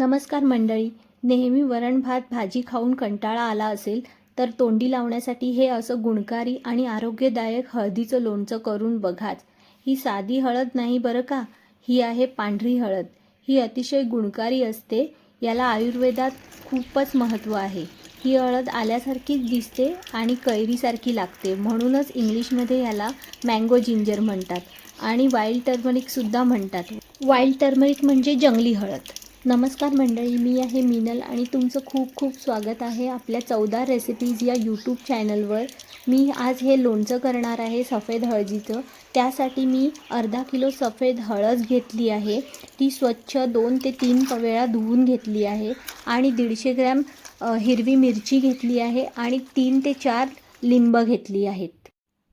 नमस्कार मंडळी. नेहमी वरण भात भाजी खाऊन कंटाळा आला असेल तर तोंडी लावण्यासाठी हे असं गुणकारी आणि आरोग्यदायक हळदीचं लोणचं करून बघाच. ही साधी हळद नाही बरं का? ही आहे पांढरी हळद. ही अतिशय गुणकारी असते याला आयुर्वेदात खूपच महत्त्व आहे. ही हळद आल्यासारखीच दिसते आणि कैरीसारखी लागते म्हणूनच इंग्लिशमध्ये याला मँगो जिंजर म्हणतात आणि वाईल्ड टर्मरिकसुद्धा म्हणतात. वाईल्ड टर्मरिक म्हणजे जंगली हळद. नमस्कार मंडळी मी आहे मिनल आणि तुमचं खूप खूप स्वागत आहे आपल्या चौदा रेसिपीज या यूट्यूब चॅनलवर मी आज हे लोणचं करणार आहे सफेद हळदीचं. त्यासाठी मी अर्धा किलो सफेद हळद घेतली आहे. ती स्वच्छ दोन ते तीन वेळा धुवून घेतली आहे. आणि दीडशे ग्रॅम हिरवी मिरची घेतली आहे आणि तीन ते चार लिंब घेतली आहेत.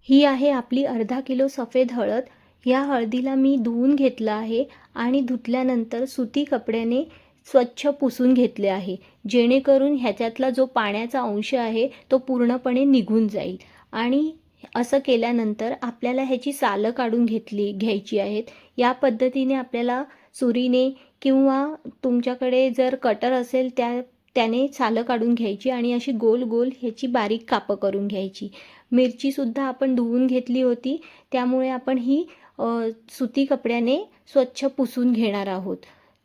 ही आहे आपली अर्धा किलो सफेद हळद. या हळदीला मी धुवून घेतलं आहे आणि धुतल्यानंतर सुती कपड्याने स्वच्छ पुसून घेतले आहे. जेणेकरून ह्याच्यातला जो पाण्याचा अंश आहे तो पूर्णपणे निघून जाईल. आणि असं केल्यानंतर आपल्याला ह्याची सालं काढून घेतली घ्यायची आहेत. या पद्धतीने आपल्याला सुरीने किंवा तुमच्याकडे जर कटर असेल त्या त्याने सालं काढून घ्यायची आणि अशी गोल गोल ह्याची बारीक कापं करून घ्यायची. मिरचीसुद्धा आपण धुवून घेतली होती त्यामुळे आपण ही सुती कपड्याने स्वच्छ पुसून घेणार आहोत.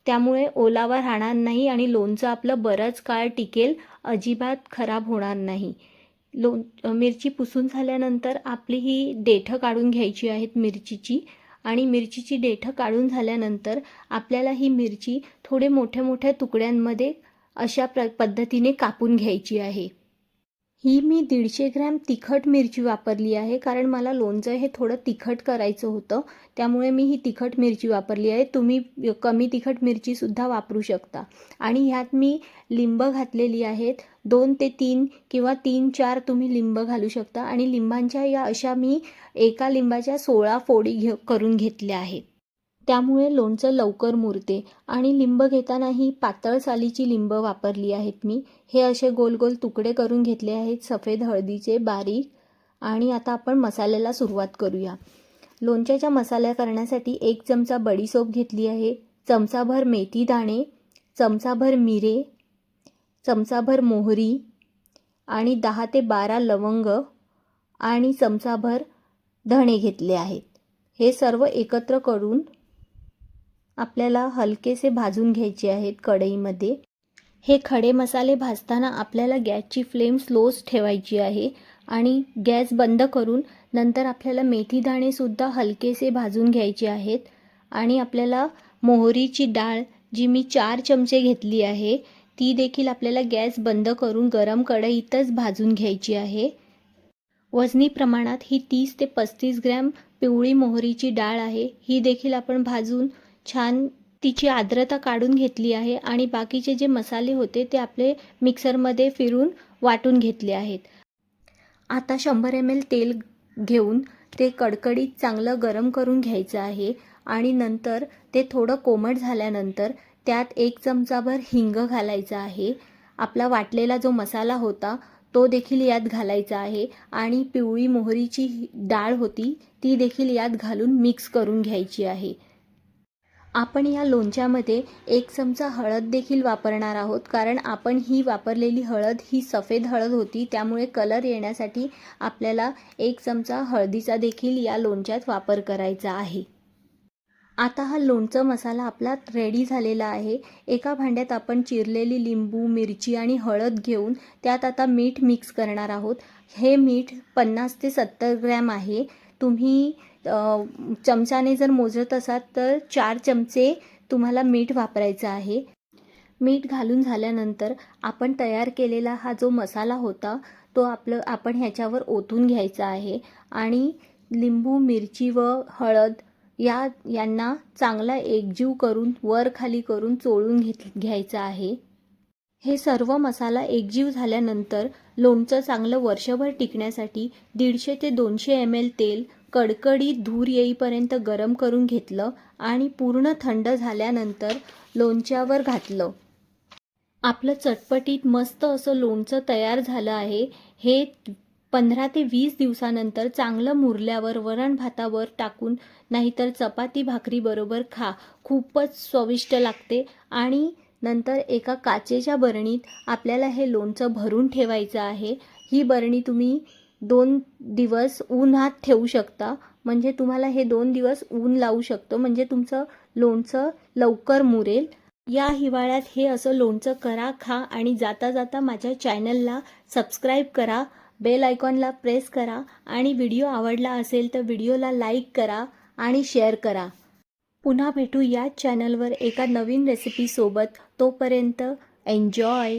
त्यामुळे ओलावा राहणार नाही आणि लोणचं आपलं बरंच काळ टिकेल अजिबात खराब होणार नाही. लोण मिरची पुसून झाल्यानंतर आपली ही देठं काढून घ्यायची आहेत मिरचीची आणि मिरचीची देठं काढून झाल्यानंतर आपल्याला ही मिरची थोडे मोठ्या मोठ्या तुकड्यांमध्ये अशा प्र पद्धतीने कापून घ्यायची आहे. ही मी दीडशे ग्रॅम तिखट मिरची वापरली आहे कारण मला लोणचं हे थोडं तिखट करायचं होतं त्यामुळे मी ही तिखट मिरची वापरली आहे. तुम्ही कमी तिखट मिरचीसुद्धा वापरू शकता. आणि ह्यात मी लिंब घातलेली आहेत. दोन ते तीन किंवा तीन चार तुम्ही लिंब घालू शकता. आणि लिंबांच्या या अशा मी एका लिंबाच्या सोळा फोडी घे करून घेतल्या आहेत. त्यामुळे लोणचं लवकर मुरते. आणि लिंब घेतानाही पातळ सालीची लिंब वापरली आहेत मी. हे असे गोल गोल तुकडे करून घेतले आहेत सफेद हळदीचे बारीक. आणि आता आपण मसाल्याला सुरुवात करूया. लोणच्याच्या मसाल्या करण्यासाठी एक चमचा बडीसोप घेतली आहे. चमचाभर मेथी दाणे चमचाभर मिरे चमचाभर मोहरी आणि दहा ते बारा लवंग आणि चमचाभर धणे घेतले आहेत. हे सर्व एकत्र करून आपल्याला हलकेसे भाजून घ्यायचे आहेत कढईमध्ये. हे खडे मसाले भाजताना आपल्याला गॅसची फ्लेम स्लोच ठेवायची आहे आणि गॅस बंद करून नंतर आपल्याला मेथी दाणेसुद्धा हलकेसे भाजून घ्यायचे आहेत. आणि आपल्याला मोहरीची डाळ जी मी चार चमचे घेतली आहे ती देखील आपल्याला गॅस बंद करून गरम कढईतच भाजून घ्यायची आहे. वजनी प्रमाणात ही तीस ते पस्तीस ग्रॅम पिवळी मोहरीची डाळ आहे. ही देखील आपण भाजून छान तिची आर्द्रता काढून घेतली आहे आणि बाकीचे जे मसाले होते ते आपले मिक्सरमध्ये फिरून वाटून घेतले आहेत. आता शंभर एम एल तेल घेऊन ते कडकडीत चांगलं गरम करून घ्यायचं आहे आणि नंतर ते थोडं कोमट झाल्यानंतर त्यात एक चमचाभर हिंग घालायचं आहे. आपला वाटलेला जो मसाला होता तो देखील यात घालायचा आहे आणि पिवळी मोहरीची डाळ होती ती देखील यात घालून मिक्स करून घ्यायची आहे. आपण या लोणच्यामध्ये एक चमचा हळद देखील वापरणार आहोत कारण आपण ही वापरलेली हळद ही सफेद हळद होती त्यामुळे कलर येण्यासाठी आपल्याला एक चमचा हळदीचा देखील या लोणच्यात वापर करायचा आहे. आता हा लोणचं मसाला आपला रेडी झालेला आहे. एका भांड्यात आपण चिरलेली लिंबू मिरची आणि हळद घेऊन त्यात आता मीठ मिक्स करणार आहोत. हे मीठ पन्नास ते सत्तर ग्रॅम आहे. तुम्ही चमचाने जर मोजत असाल तर चार चमचे तुम्हाला मीठ वापरायचं आहे. मीठ घालून झाल्यानंतर आपण तयार केलेला हा जो मसाला होता तो आपलं आपण ह्याच्यावर ओतून घ्यायचा आहे. आणि लिंबू मिरची व हळद या यांना चांगला एकजीव करून वर खाली करून चोळून घेत घ्यायचं आहे. हे सर्व मसाला एकजीव झाल्यानंतर लोणचं चांगलं वर्षभर टिकण्यासाठी दीडशे ते दोनशे एम एल तेल कडकडीत धूर येईपर्यंत गरम करून घेतलं आणि पूर्ण थंड झाल्यानंतर लोणच्यावर घातलं. आपलं चटपटीत मस्त असं लोणचं तयार झालं आहे. हे पंधरा ते वीस दिवसानंतर चांगलं मुरल्यावर वरण भातावर टाकून नाहीतर चपाती भाकरीबरोबर खा. खूपच स्वादिष्ट लागते. आणि नंतर एका काचेच्या बरणीत आपल्याला हे लोणचं भरून ठेवायचं आहे. ही बरणी तुम्ही दोन दिवस उन्हात ठेवू शकता. म्हणजे तुम्हाला हे दोन दिवस ऊन लावू शकतो. म्हणजे तुमचं लोणचं लवकर मुरेल. या हिवाळ्यात हे असं लोणचं करा खा आणि जाता जाता माझ्या चॅनलला सबस्क्राईब करा बेल आयकॉनला प्रेस करा आणि व्हिडिओ आवडला असेल तर व्हिडिओला लाईक करा आणि शेअर करा. पुन्हा भेटू याच चॅनलवर एका नवीन रेसिपीसोबत तोपर्यंत एन्जॉय!